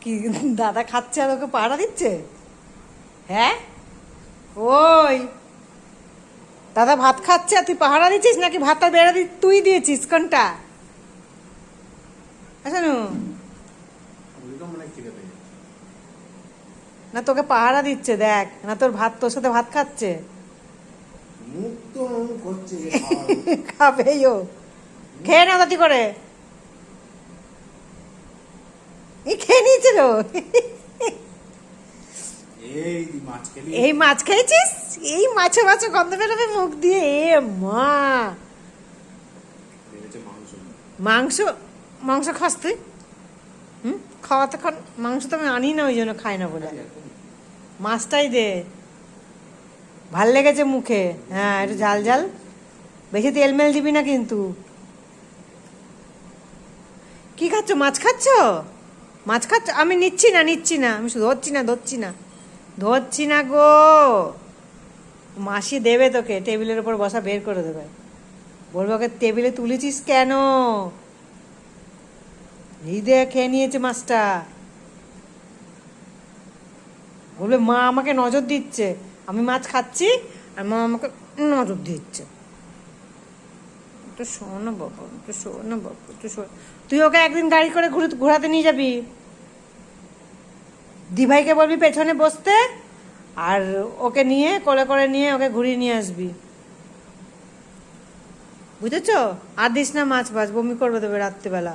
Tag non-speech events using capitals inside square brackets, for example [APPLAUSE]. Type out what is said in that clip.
কি দাদা খাচ্ছে আর ওকে পাহারা দিচ্ছে? হ্যাঁ? ওই। দাদা ভাত খাচ্ছে আর তুই পাহারা দিচ্ছিস নাকি ভাতটা বেড়ে দি তুই দিয়েছিস? কোনটা? আচ্ছা নু তোকে পাহারা দিচ্ছে দেখ। না তোর ভাত তোর সাথে ভাত খাচ্ছে। [LAUGHS] খাবেই ও। খেয়ে না তাতি করে। [LAUGHS] এই খেয়ে নিয়েছিল? এই মাছ এই মাছ খেয়েছিস? এই মাছে মাছে গন্ধ বেরোবে মুখ দিয়ে? এ মা। মাংস। মাংস খাস তুই? হুম? খাওয়াতে খান। মাংস তো আমি আনি না ওই জন্য খাই না বলে। মাছটাই দে। ভালো লেগেছে মুখে। হ্যাঁ একটু ঝাল ঝাল। বেশি তেল মেল দিবি না কিন্তু। কি খাচ্ছ? মাছ খাচ্ছ? মাছ খাচ্ছ আমি নিচ্ছি না নিচ্ছি না। আমি শুধু ধরছি না ধরছি না। ধরছি না গো। মাসি দেবে তোকে, টেবিলের উপর বসা বের করে দেবে। বলব, ওকে টেবিলে তুলেছিস কেন? দিয়ে খেয়ে নিয়েছে মাছটা। বলবে, মা আমাকে নজর দিচ্ছে। আমি মাছ খাচ্ছি, আর মা আমাকে নজর দিচ্ছে। একটু শোনো বাবা একটু শোন বাবা একটু শোন। তুই ওকে একদিন গাড়ি করে ঘুরে ঘোরাতে নিয়ে যাবি। দিভাইকে বলবি পেছনে বসতে, আর ওকে নিয়ে, কোলে করে নিয়ে ওকে ঘুরিয়ে নিয়ে আসবি। বুঝেছ? আর দিস না মাছ মাছ বমি করবে দেবে রাত্রিবেলা।